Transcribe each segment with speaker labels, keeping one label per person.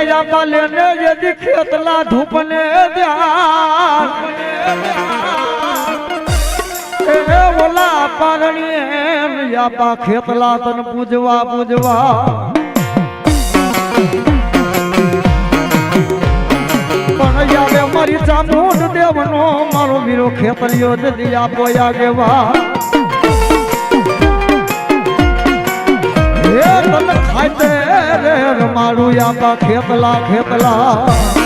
Speaker 1: ધમિયા પાલે ને જે દીખેતલા ધૂપને ધ્યાન. એ ઓલા પારણી યાપા ખેતલા તન પૂજવા પૂજવા. પણ યાદે મારી ચામુંડ દેવનો મારો વીરો ખેતલિયો જદી આપો આગેવા રમાડું
Speaker 2: ખેપલા ખેપલા.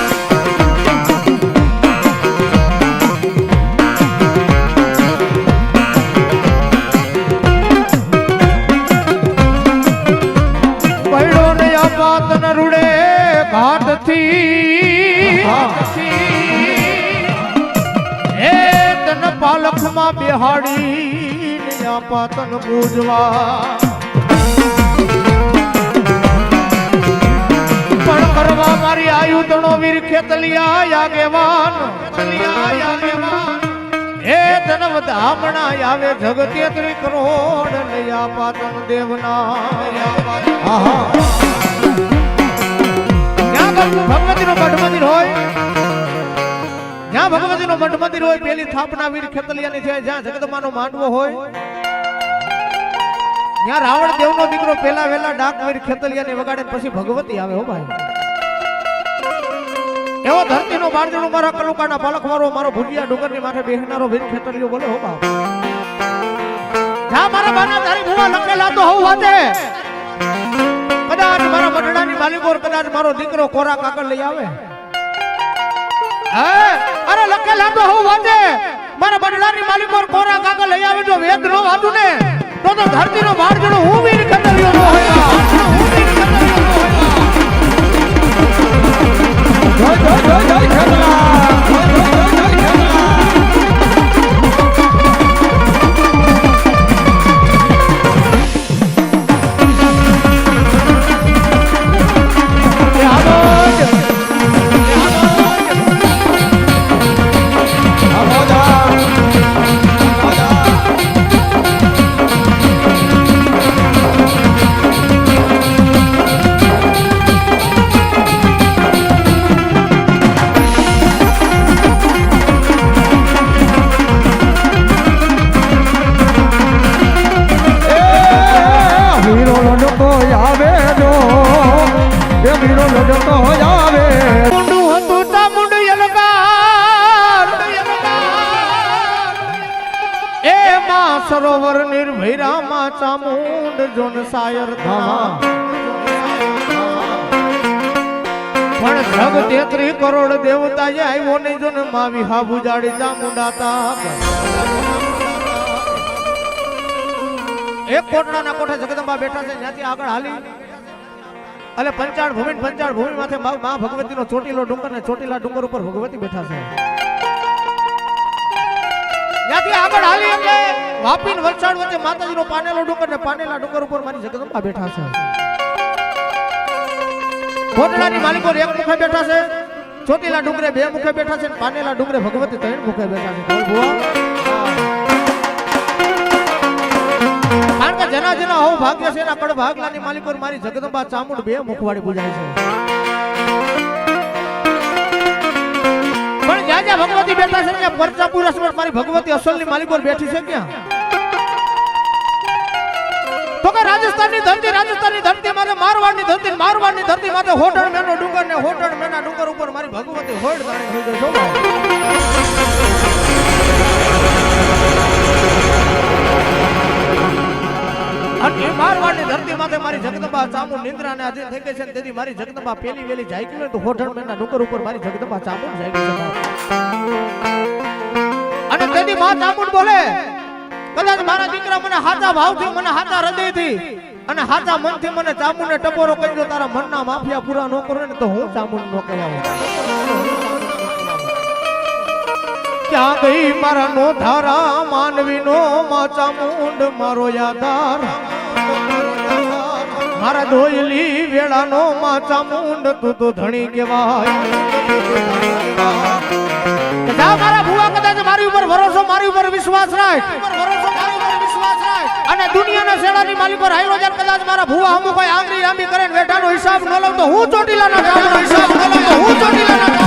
Speaker 2: રૂડે ઘાટ એ તન પાલખમાં બિહાડી ને આપાત પૂજવા આયુધણો વીર ખેતલિયા યાગેવાન હે ધનવ ધામણા આવે જગતેત્રી કરોડ લયા પાતન દેવના ભગવતી નું મઠ મંદિર હોય, જ્યાં ભગવતી નું મઠ મંદિર હોય, પેલી સ્થાપના વીર ખેતલિયાની છે, જ્યાં જગદમાનો માંડવો હોય, ત્યાં રાવણ દેવનો દીકરો પેલા વેલા ડાક વીર ખેતલિયાને વગાડે પછી ભગવતી આવે હો ભાઈ. એવો ધરતીનો બારજણો મારા કલુકાના પાલક મારો ભુજિયા ડુંગરની માથે બેહનારો વીર ખેતરીઓ બોલે, હો બાપ. જા મારા બાના તારી ભૂવા લખેલા તો હોવ વાતે કદાચ મારા મઢડાની માલિકોર કદાચ મારો દીકરો કોરા કાગળ લઈ આવે. હે? અરે લખેલા તો હું વાતે મારા મઢડાની માલિકોર કોરા કાગળ લઈ આવે, જો વેદ નો વાતું ને, તો તો ધરતીનો બારજણો હું વીર ખેતરીઓ નો હોય
Speaker 1: વીરો લડતો આવે.
Speaker 2: મુંડું હતું તા મુંડ યલગાર એ માં સરોવર નિર્ભૈરા માં ચામુંડ જોન સાયર થા પણ જગ તેત્રી કરોડ દેવતા એ આવ્યો ને જોન માવી હાબુ જાડી ચામુંડાતા એક કોટડાના કોઠા જગદંબા બેઠા છે, જ્યાંથી આગળ હાલી. એટલે પંચાળ ભૂમિ ને પંચાળ ભૂમિ માથે મા ભગવતી નો ચોટીલો ડુંગર ને ચોટીલા ડુંગર ઉપર ભગવતી બેઠા છે. ત્યાંથી પાનેલો ડુંગર ને પાનેલા ડુંગર ઉપર મારી જગદંબા બેઠા છે. કોટડાની માલિકો એક મુખે બેઠા છે. ચોટીલા ડુંગરે બે મુખે બેઠા છે પાનેલા ડુંગરે ભગવતી ત્રણ મુખે બેઠા છે. જેના જેના હો ભાગ્ય છે, એના કડ ભાગલાની માલિકો મારી જગદંબા ચામુંડ બે મુખવાડી પૂજાય છે. પણ જ્યાં જ્યાં ભગવતી બેઠા છે ત્યાં પરચાપુર અસમર મારી ભગવતી અસલની માલિક માલિકો બેઠી છે ક્યાં? તો કે રાજસ્થાનની ધરતી રાજસ્થાનની ધરતી માથે મારવાડની ધરતી મારવાડની ધરતી માટે હોટણ મેનો ડુંગર ને હોટણ મેના ડુંગર ઉપર મારી ભગવતી હોડ દાણી થઈ ગઈ માથે ચામુ નિંદ્રા ને આધીન થઈ ગઈ છે તેથી મારી જગદંબા પેલી વેલી જાય ગઈ તો હોઠણ મેના નુકર ઉપર મારી જગદંબા ચામુ જાય ગઈ અને તેથી માં ચામુંડ બોલે, કદાચ મારા દીકરા મને હાચા ભાવથી, મને હાચા હૃદયથી અને હાચા મનથી મને ચામુંડને ટપોરો કરી દો, તારા મનના માફિયા પૂરા ન કરો ને તો હું ચામુંડ નો કહેવાઉં ક્યાં ગઈ મારા નો ધારા માનવી નો માં ચામુંડ, મારો યાદાર મારા ધોયલી વેળાનો માં ચામુંડ તું તો ધણી કહેવાય. જા મારા ભુવા કદાચ મારી ઉપર ભરોસો, મારી ઉપર વિશ્વાસ રાખ. અને દુનિયાના શેડાની માલિક પર હાઈલો જાર કદાચ મારા ભુવા અમુક આંગળી આંબી કરે વેઠાનો હિસાબ ન લઉં તો હું ચોટીલાના હિસાબ ન લઉં તો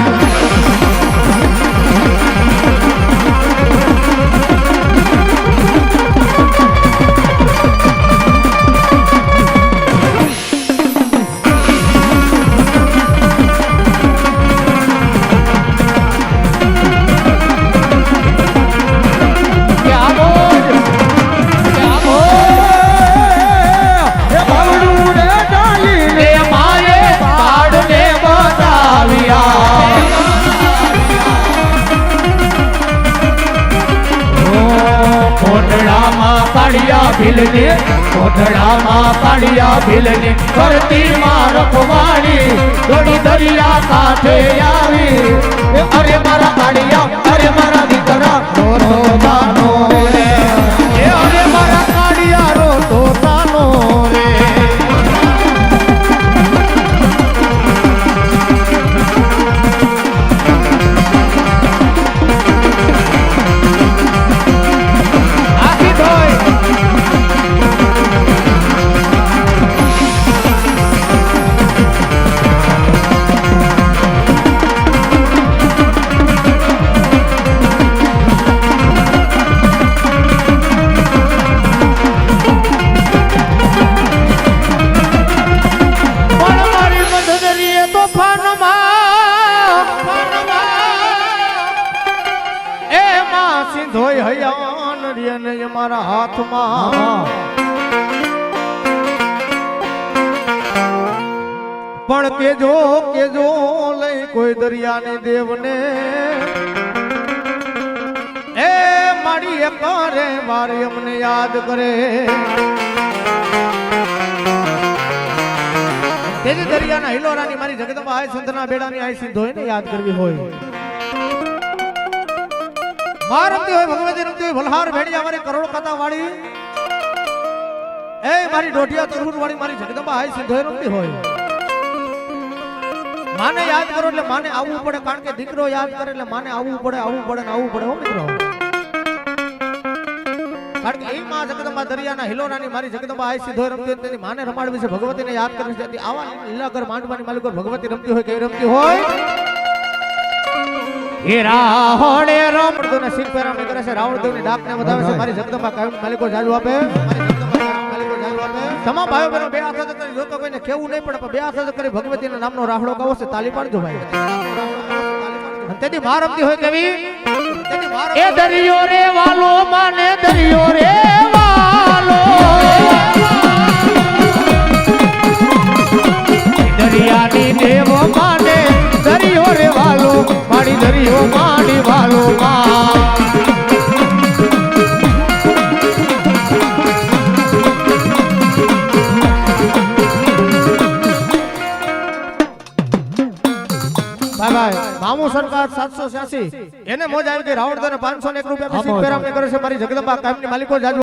Speaker 2: ભીલને કોઠડામાં પાડ્યા ભીલને, કરતી માં રખવાડી દોડી દરિયા સાથે આવી. અરે મારા પાડ્યા અરે પણ કેજો કેજો લઈ કોઈ દરિયાની દેવને. એ મારી એક મારી અમને યાદ કરે. તેજ દરિયાના હિલોરાની મારી જગદંબા આય સંતના બેડાની આય ને યાદ કરવી હોય. માં હોય ભગવતી રમતી હોય, ભલહાર ભેડી અમારી કરોડ કથા વાળી એ મારી ડોઢિયા તરહુર વાળી મારી જગદંબા આય સિંધોય રમતી હોય. માને યાદ કરો એટલે માને આવવું પડે, કારણ કે દીકરો યાદ કરે એટલે માને આવવું પડે આવવું પડે ને આવવું પડે, હો મિત્રો. કારણ કે એ માં જગદંબા દરિયાના હિલોરાની મારી જગદંબા આઈ સીધો રમતી હોય તેની માને રમાડવી છે, ભગવતીને યાદ કરવી છે. આવા લીલાગર માંડવાની માલિકો ભગવતી રમતી હોય કઈ રમતી હોય? હે હોડે રમતો ને સિંહ પેરા કરે છે રાવણદેવની ડાકને વધાવે છે. મારી જગદંબા કાયમ માલિકો જાજુ આપે. તમામ ભાઈઓ બહેનો બે હાથ કરી જોતો કોઈને કેવું નહીં પડે પણ બે હાથ કરી ભગવતીના નામનો રાહડો ગાવો છે તાલી પાડજો ભાઈ. તેથી માં રમતી હોય કેવી?
Speaker 3: એ દરિયો રે વાલો માને દરિયો રે વાલો. દરિયાની દેવ માને દરિયો રે વાલો માડી દરિયો માડી વાલો માં.
Speaker 2: મામુ સરકાર સાતસો છ્યાસી. એને મોજ આવી ગઈ. રાવણ પાંચસો ને એક રૂપિયા કરે છે. મારી જગદંબા કાયમની માલિકો જાજુ.